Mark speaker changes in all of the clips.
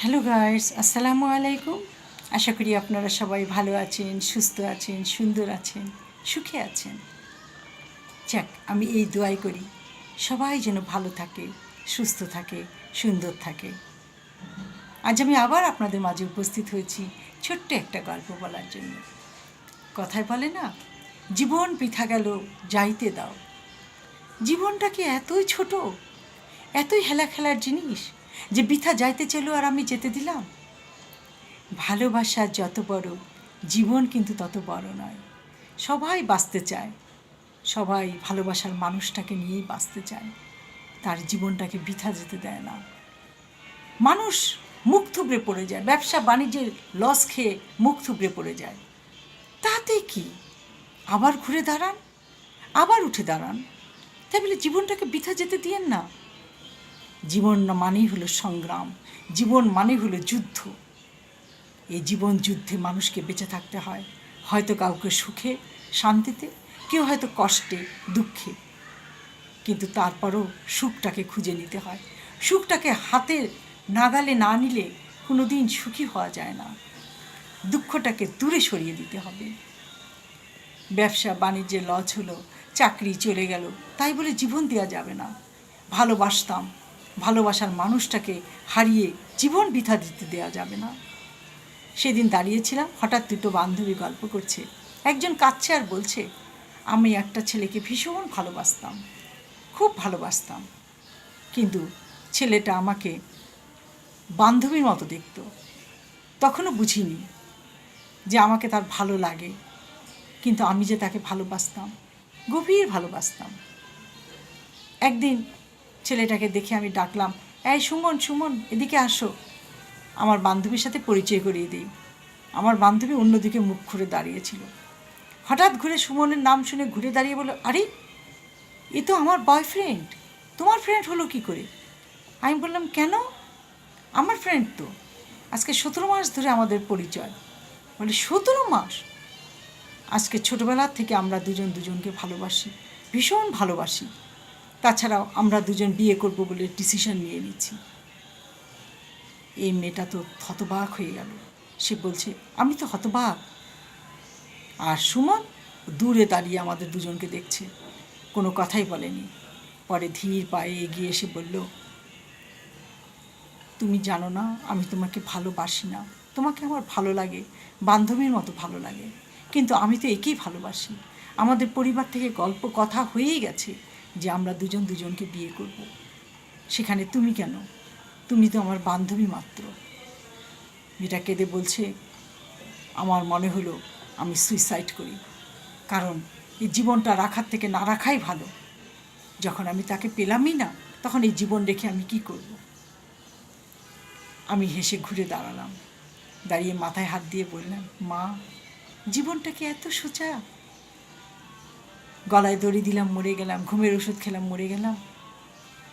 Speaker 1: Hello guys আসসালামু আলাইকুম আশা করি আপনারা সবাই ভালো আছেন, সুস্থ আছেন, সুন্দর আছেন, সুখে আছেন। যাক, আমি এই দোয়াই করি। সবাই যেন ভালো থাকে, সুস্থ থাকে, সুন্দর থাকে। আজ আমি আবার আপনাদের মাঝে উপস্থিত হয়েছি ছোট্ট একটা গল্প বলার জন্য। কথায় বলে না, জীবন পৃথা গেল, যাইতে দাও। জীবনটা কি এতই ছোট? এতই হেলা খেলার জিনিস? যে বৃথা যাইতে চলো আর আমি যেতে দিলাম। ভালোবাসা যত বড়, জীবন কিন্তু তত বড় নয়। সবাই বাঁচতে চায়। সবাই ভালোবাসার মানুষটাকে নিয়েই বাঁচতে চায়। তার জীবনটাকে বৃথা যেতে দেয় না। মানুষ মুখ থুবড়ে পড়ে যায়। ব্যবসা বাণিজ্যের লস খেয়ে মুখ থুবড়ে পড়ে যায়। তাতে কি? আবার ঘুরে দাঁড়ান? আবার উঠে দাঁড়ান? তাই বলে জীবনটাকে বৃথা যেতে দিয়েন না। জীবন মানেই হলো সংগ্রাম, জীবন মানে হলো যুদ্ধ। এই জীবন যুদ্ধে মানুষকে বেঁচে থাকতে হয়। হয়তো কাউকে সুখে, শান্তিতে, কেউ হয়তো কষ্টে, দুঃখে। কিন্তু তারপরও সুখটাকে খুঁজে নিতে হয়। সুখটাকে হাতে নাগালে না নিলে কোনো দিন সুখী হওয়া যায় না। দুঃখটাকে দূরে সরিয়ে দিতে হবে। ব্যবসা, বাণিজ্যে লস হলো, চাকরি চলে গেল, তাই বলে জীবন দেওয়া যাবে না। ভালোবাসতাম ভালোবাসার মানুষটাকে হারিয়ে জীবন বৃথা দিতে দেওয়া যাবে না। সেদিন দাঁড়িয়েছিলাম, হঠাৎ দুটো বান্ধবী গল্প করছে। একজন কাঁদছে আর বলছে, আমি একটা ছেলেকে ভীষণ ভালোবাসতাম, খুব ভালোবাসতাম। কিন্তু ছেলেটা আমাকে বান্ধবীর মতো দেখত। তখনও বুঝিনি যে আমাকে তার ভালো লাগে। কিন্তু আমি যে তাকে ভালোবাসতাম, গভীর ভালোবাসতাম। একদিন ছেলেটাকে দেখে আমি ডাকলাম, এই সুমন সুমন, এদিকে আসো। আমার বান্ধবীর সাথে পরিচয় করিয়ে দিই। আমার বান্ধবী অন্যদিকে মুখ ঘুরে দাঁড়িয়েছিল। হঠাৎ ঘুরে সুমনের নাম শুনে ঘুরে দাঁড়িয়ে বলল, আরে, এ তো আমার বয়ফ্রেন্ড তোমার ফ্রেন্ড হলো কি করে? আমি বললাম, কেন? আমার ফ্রেন্ড তো। আজকে সতেরো মাস ধরে আমাদের পরিচয়। বলে, সতেরো মাস? আজকে ছোটোবেলার থেকে আমরা দুজন দুজনকে ভালোবাসি, ভীষণ ভালোবাসি। তাছাড়াও আমরা দুজন বিয়ে করব বলে ডিসিশন নিয়ে নিচ্ছি। এই মেয়েটা তো হতবাক হয়ে গেল। সে বলছে, আমি তো হতবাক। আর সুমন দূরে দাঁড়িয়ে আমাদের দুজনকে দেখছে। কোনো কথাই বলেনি। পরে ধীর পায়ে এগিয়ে এসে বলল, তুমি জানো না, আমি তোমাকে ভালোবাসি না। তোমাকে আমার ভালো লাগে, বান্ধবীর মতো ভালো লাগে। কিন্তু আমি তো একেই ভালোবাসি। আমাদের পরিবার থেকে গল্প কথা হয়েই গেছে। যে আমরা দুজন দুজনকে বিয়ে করব। সেখানে তুমি কেন? তুমি তো আমার বান্ধবী মাত্র। মেয়েটা কেঁদে বলছে, আমার মনে হলো আমি সুইসাইড করি। কারণ এই জীবনটা রাখার থেকে না রাখাই ভালো। যখন আমি তাকে পেলামই না, তখন এই জীবন রেখে আমি কি করব? আমি হেসে ঘুরে দাঁড়ালাম। দাঁড়িয়ে মাথায় হাত দিয়ে বললাম, মা, জীবনটা কি এত সোজা? গলায় দড়ি দিলাম, মরে গেলাম, ঘুমের ওষুধ খেলাম, মরে গেলাম।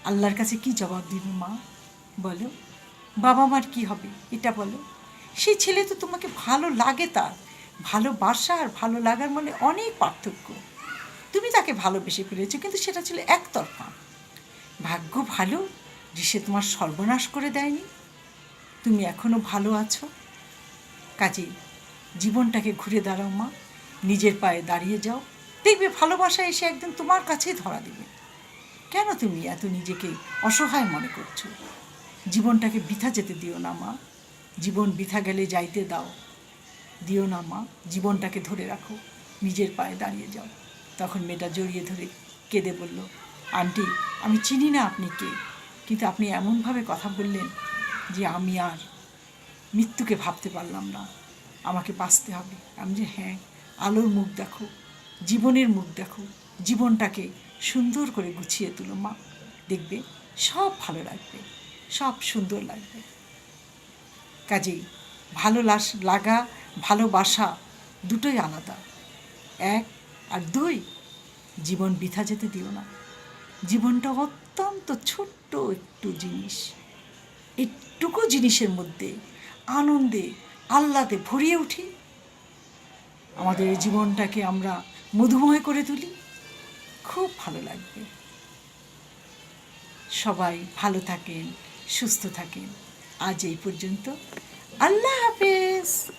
Speaker 1: আল্লাহর কাছে কি জবাব দিব মা? বলো। বাবা মার কি হবে? এটা বলো। সেই ছেলে তো তোমাকে ভালো লাগে তার। ভালোবাসা আর ভালো লাগার মনে অনেক পার্থক্য। তুমি তাকে ভালোবেসে ফেলেছো, কিন্তু সেটা ছিল একতরফা। ভাগ্য ভালো যে সে তোমার সর্বনাশ করে দেয়নি। তুমি এখনও ভালো আছো। কাজেই জীবনটাকে ঘুরে দাঁড়াও মা। নিজের পায়ে দাঁড়িয়ে যাও। দেখবে ভালোবাসা এসে একদিন তোমার কাছেই ধরা দেবে। কেন তুমি এত নিজেকে অসহায় মনে করছ? জীবনটাকে বৃথা যেতে দিও না মা। জীবন বৃথা গেলে যাইতে দাও। দিও না মা, জীবনটাকে ধরে রাখো। নিজের পায়ে দাঁড়িয়ে যাও। তখন মেয়েটা জড়িয়ে ধরে কেঁদে বলল, আন্টি, আমি চিনি না আপনি কে, কিন্তু আপনি এমনভাবে কথা বললেন যে আমি আর মৃত্যুকে ভাবতে পারলাম না। আমাকে বাঁচতে হবে। আমি যে হ্যাঁ আলোর মুখ দেখো। জীবনের মুখ দেখো, জীবনটাকে সুন্দর করে গুছিয়ে তুলো মা। দেখবে সব ভালো লাগবে, সব সুন্দর লাগবে। কাজেই ভালো লাগা, ভালোবাসা দুটোই আলাদা। এক আর দুই, জীবন বৃথা যেতে দিও না। জীবনটা অত্যন্ত ছোট্ট একটু জিনিস। একটুকু জিনিসের মধ্যে আনন্দে, আহ্লাদে ভরিয়ে উঠি। আমাদের জীবনটাকে আমরা মধুময় করে তুলি। খুব ভালো লাগবে। সবাই ভালো থাকেন, সুস্থ থাকেন। আজ এই পর্যন্ত। আল্লাহ হাফেজ।